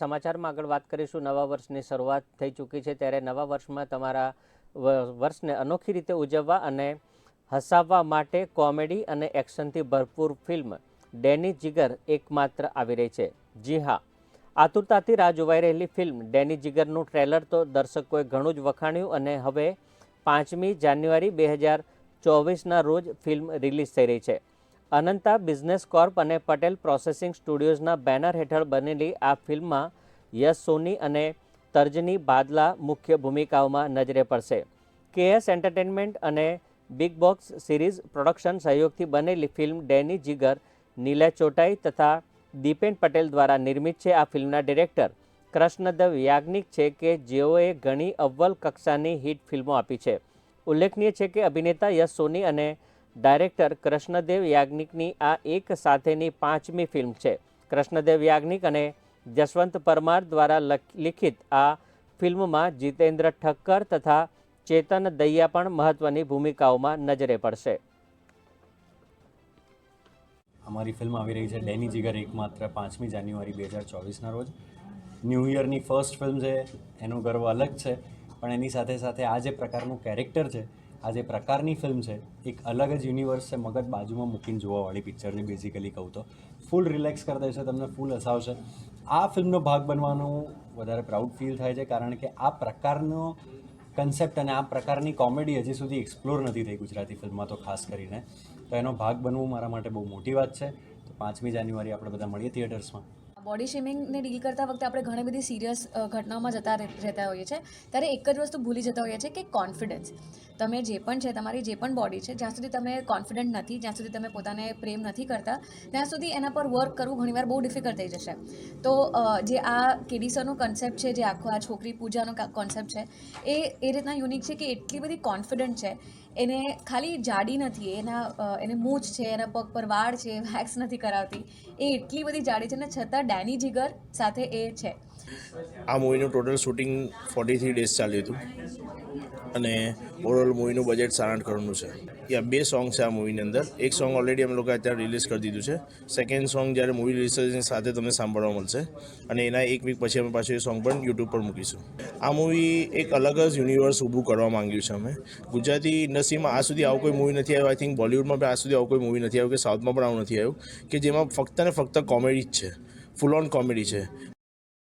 સમાચારમાં આગળ વાત કરીશું. નવા વર્ષની શરૂઆત થઈ ચૂકી છે ત્યારે નવા વર્ષમાં તમારા વર્ષને અનોખી રીતે ઉજવવા અને હસાવવા માટે કોમેડી અને એક્શનથી ભરપૂર ફિલ્મ ડેની જીગર એકમાત્ર આવી રહી છે. જી હા, આતુરતાથી રાહ જોવાઈ રહેલી ફિલ્મ ડેની જીગરનું ટ્રેલર તો દર્શકોએ ઘણું જ વખાણ્યું અને હવે પાંચમી જાન્યુઆરી બે હજાર ચોવીસના રોજ ફિલ્મ રિલીઝ થઈ રહી છે. અનંતા બિઝનેસ કોર્પ અને પટેલ પ્રોસેસિંગ સ્ટુડિયોઝના બેનર હેઠળ બનેલી આ ફિલ્મમાં યશ સોની અને તર્જની બાદલા મુખ્ય ભૂમિકાઓમાં નજરે પડશે. કેએસ એન્ટરટેનમેન્ટ અને બિગ બોક્સ સિરીઝ પ્રોડક્શન સહયોગથી બનેલી ફિલ્મ ડેની જીગર નીલા ચોટાઈ તથા દીપેન પટેલ દ્વારા નિર્મિત છે આ ફિલ્મના ડિરેક્ટર. કૃષ્ણદેવ યાજ્ઞિક છે કે જેઓએ ઘણી અવ્વલ કક્ષાની હિટ ફિલ્મો આપી છે. ઉલ્લેખનીય છે કે અભિનેતા યશ સોની અને ડાયરેક્ટર કૃષ્ણદેવ યાજ્ઞિકની આ એક સાથેની પાંચમી ફિલ્મ છે. કૃષ્ણદેવ યાજ્ઞિક અને જસવંત પરમાર દ્વારા લખ- લિખિત આ ફિલ્મમાં જીતેન્દ્ર ઠક્કર તથા ચેતન દૈયા પણ મહત્વની ભૂમિકાઓમાં નજરે પડશે. અમારી ફિલ્મ આવી રહી છે ડેની જીગર એકમાત્ર પાંચમી જાન્યુઆરી બે હજાર ચોવીસના રોજ. ન્યૂ યરની ફર્સ્ટ ફિલ્મ છે, એનો ગર્વ અલગ છે, પણ એની સાથે સાથે આ જે પ્રકારનું કેરેક્ટર છે આ જે પ્રકારની ફિલ્મ છે. એક અલગ જ યુનિવર્સ છે, મગજ બાજુમાં મૂકીને જોવાવાળી પિક્ચર છે બેઝિકલી કહું તો. ફૂલ રિલેક્સ કરી દેશે તમને ફૂલ હસાવશે આ ફિલ્મનો ભાગ બનવાનું વધારે પ્રાઉડ ફીલ થાય છે, કારણ કે આ પ્રકારનો કન્સેપ્ટ અને આ પ્રકારની કોમેડી હજી સુધી એક્સપ્લોર નથી થઈ ગુજરાતી ફિલ્મમાં તો ખાસ કરીને. તો એનો ભાગ બનવું મારા માટે બહુ મોટી વાત છે. તો પાંચમી જાન્યુઆરી આપણે બધા મળીએ થિયેટર્સમાં બોડી શેમિંગને ડીલ કરતા વખતે આપણે ઘણી બધી સિરિયસ ઘટનાઓમાં જતા રહેતા હોઈએ છીએ. ત્યારે એક જ વસ્તુ ભૂલી જતા હોઈએ છીએ કે કોન્ફિડન્સ. તમે જે પણ છે, તમારી જે પણ બોડી છે, જ્યાં સુધી તમે કોન્ફિડન્ટ નથી, જ્યાં સુધી તમે પોતાને પ્રેમ નથી કરતા, ત્યાં સુધી એના પર વર્ક કરવું ઘણીવાર બહુ ડિફિકલ્ટ થઈ જશે. તો જે આ કેડીસરનો કન્સેપ્ટ છે, જે આખો આ છોકરી પૂજાનો કોન્સેપ્ટ છે, એ એ રીતના યુનિક છે કે એટલી બધી કોન્ફિડન્ટ છે, એને ખાલી જાડી નથી, એના એને મૂછ છે, એના પગ પર વાળ છે વેક્સ નથી કરાવતી, એ એટલી બધી જાડી છે ને છતાં ડેની જીગર સાથે એ છે. આ મૂવીનું total shooting forty three days ચાલ્યું હતું. અને ઓવરઓલ મૂવીનું બજેટ આઠ કરોડનું છે. યા બે સોંગ છે આ મૂવીની અંદર. એક સોંગ ઓલરેડી અમે લોકો અત્યારે રિલીઝ કરી દીધું છે. સેકન્ડ સોંગ જ્યારે મૂવી રિલીઝ થશે સાથે તમને સાંભળવા મળશે. અને એના એક વીક પછી અમે પાછું એ સોંગ પણ યુટ્યુબ પર મૂકીશું. આ મૂવી એક અલગ જ યુનિવર્સ ઊભું કરવા માંગ્યું છે અમે. ગુજરાતી ઇન્ડસ્ટ્રીમાં આ સુધી આવું કોઈ મૂવી નથી આવ્યું. આઈ થિંક બોલિવૂડમાં પણ આ સુધી આવું કોઈ મૂવી નથી આવ્યું કે સાઉથમાં પણ આવું નથી આવ્યું. કે જેમાં ફક્ત ને ફક્ત કોમેડી જ છે. ફૂલ ઓન કોમેડી છે.